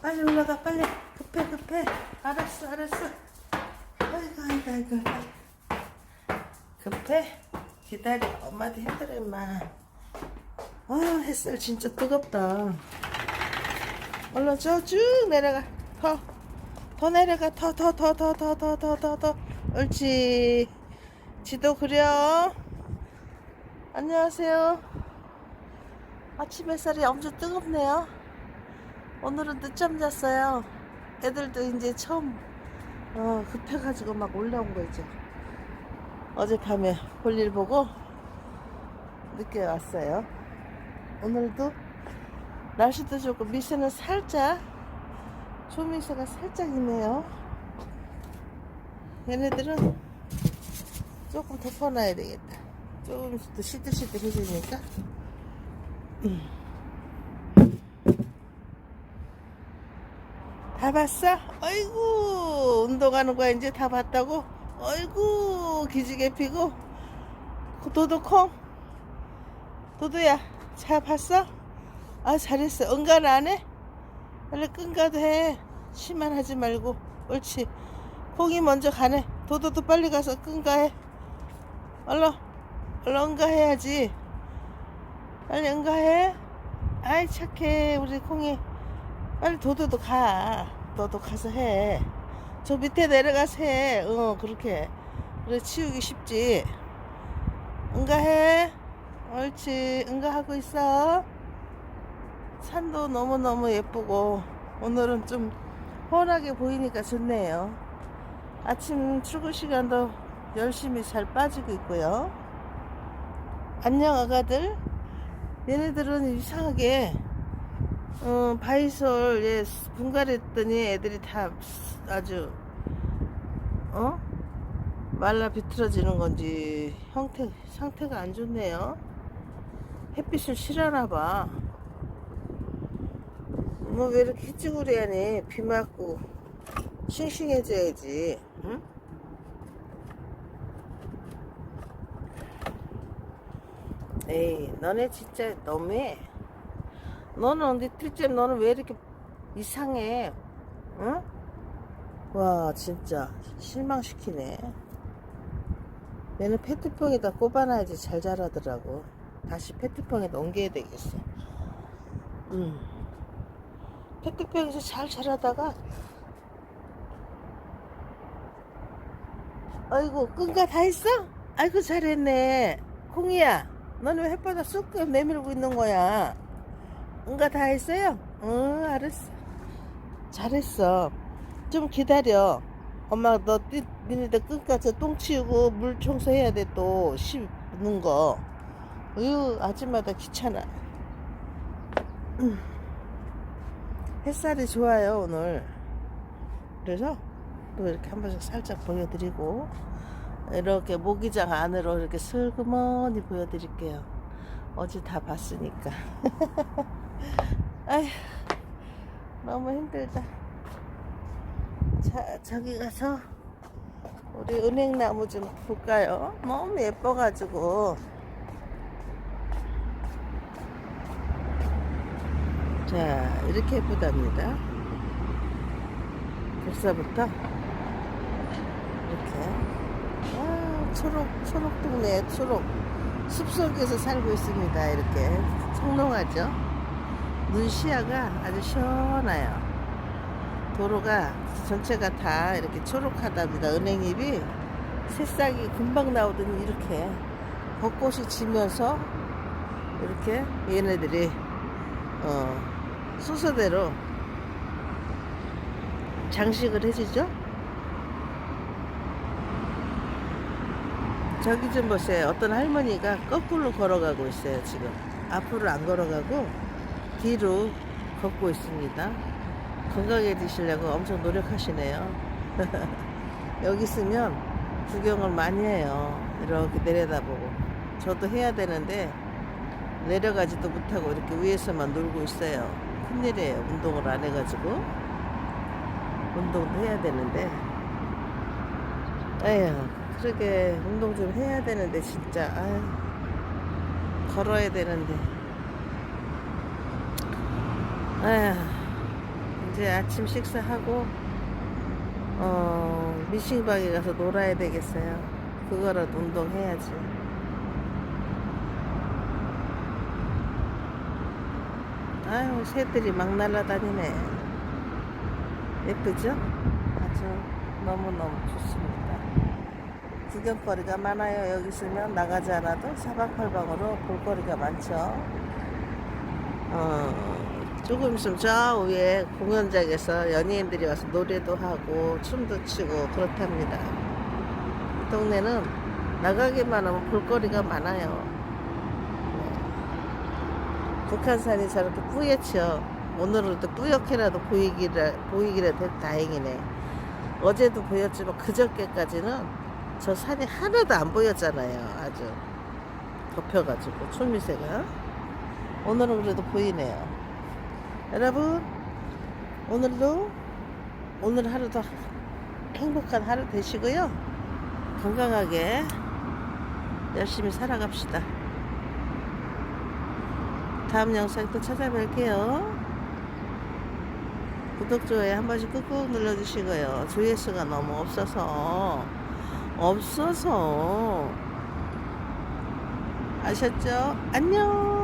빨리 올라가 빨리. 급해 급해. 알았어 알았어. 아이고 아이고 아이고 급해? 기다려. 엄마도 힘들어 임마. 아 햇살 진짜 뜨겁다. 얼른 저 쭉 내려가. 더. 더 내려가. 더 더 더 더 더 더 더 더더. 옳지. 지도 그려. 안녕하세요. 아침 햇살이 엄청 뜨겁네요 오늘은 늦잠 잤어요. 애들도 이제 처음 어, 급해가지고 막 올라온 거죠. 어젯밤에 볼일 보고 늦게 왔어요. 오늘도 날씨도 좋고 미세는 살짝 초미세가 살짝 있네요. 얘네들은 조금 덮어놔야 되겠다. 조금 더 시들시들해지니까 다 봤어? 어이구 운동하는 거야 이제 다 봤다고? 어이구 기지개 피고. 도도콩? 도도야 잘 봤어? 아 잘했어. 응가는 안 해? 원래 끈가도 해. 시만 하지 말고. 옳지. 콩이 먼저 가네. 도도도 빨리 가서 끈가 해. 얼른 얼른 응가 해야지. 빨리 응가 해. 아이 착해 우리 콩이 빨리 도도도 가. 너도 가서 해 저 밑에 내려가서 해 어 그렇게. 그래 치우기 쉽지. 응가 해. 옳지. 응가 하고 있어. 산도 너무너무 예쁘고 오늘은 좀 훤하게 보이니까 좋네요. 아침 출근 시간도 열심히 잘 빠지고 있고요. 안녕 아가들. 얘네들은 이상하게 어, 바이솔 예, 분갈했더니 애들이 다 아주 어 말라 비틀어지는 건지 형태 상태가 안 좋네요. 햇빛을 싫어하나 봐. 뭐 왜 이렇게 찌구리하니? 비 맞고 싱싱해져야지. 응? 에이, 너네 진짜 너무해. 너는 근데 틀잼 너는 왜 이렇게 이상해? 응? 와 진짜 실망시키네. 얘는 페트병에다 꼽아놔야지 잘 자라더라고. 다시 페트병에다 옮겨야 되겠어. 음. 페트병에서 잘 자라다가 아이고 끈가 다 했어? 아이고 잘했네. 콩이야 너는 왜 햇바닥 쑥 내밀고 있는 거야? 응가 다 했어요? 응, 알았어. 잘했어. 좀 기다려. 엄마, 너, 니, 니네들 끝까지 똥 치우고 물 청소해야 돼, 또. 씹는 거. 으유, 아침마다 귀찮아. 음. 햇살이 좋아요, 오늘. 그래서 또 이렇게 한 번씩 살짝 보여드리고, 이렇게 모기장 안으로 이렇게 슬그머니 보여드릴게요. 어제 다 봤으니까. 아휴, 너무 힘들다. 자, 저기 가서 우리 은행나무 좀 볼까요? 너무 예뻐가지고. 자, 이렇게 예쁘답니다. 벌써부터 이렇게. 아, 초록, 초록 동네, 초록. 숲속에서 살고 있습니다. 이렇게. 청롱하죠? 눈 시야가 아주 시원해요. 도로가 전체가 다 이렇게 초록하답니다. 은행잎이 새싹이 금방 나오더니 이렇게 벚꽃이 지면서 이렇게 얘네들이 어, 순서대로 장식을 해주죠. 저기 좀 보세요. 어떤 할머니가 거꾸로 걸어가고 있어요. 지금 앞으로 안 걸어가고 뒤로 걷고 있습니다. 건강해지시려고 엄청 노력하시네요. 여기 있으면 구경을 많이 해요. 이렇게 내려다보고. 저도 해야 되는데 내려가지도 못하고 이렇게 위에서만 놀고 있어요. 큰일이에요. 운동을 안 해가지고. 운동도 해야 되는데. 에휴, 그러게 운동 좀 해야 되는데 진짜 아유, 걸어야 되는데. 에휴, 이제 아침 식사하고 어 미싱방에 가서 놀아야 되겠어요. 그거라도 운동해야지. 아유 새들이 막 날아다니네. 예쁘죠? 아주 너무너무 좋습니다. 구경거리가 많아요. 여기 있으면 나가지 않아도 사방팔방으로 볼거리가 많죠. 어, 조금 있으면 저 위에 공연장에서 연예인들이 와서 노래도 하고 춤도 추고 그렇답니다. 이 동네는 나가기만 하면 볼거리가 많아요. 네. 북한산이 저렇게 뿌옇죠. 오늘은 또 뿌옇게라도 보이기라, 보이기라도 다행이네. 어제도 보였지만 그저께까지는 저 산이 하나도 안 보였잖아요. 아주 덮여가지고 초미세가. 오늘은 그래도 보이네요. 여러분, 오늘도 오늘 하루도 행복한 하루 되시고요. 건강하게 열심히 살아갑시다. 다음 영상 또 찾아뵐게요. 구독, 좋아요 한 번씩 꾹꾹 눌러주시고요. 조회수가 너무 없어서, 없어서. 아셨죠? 안녕!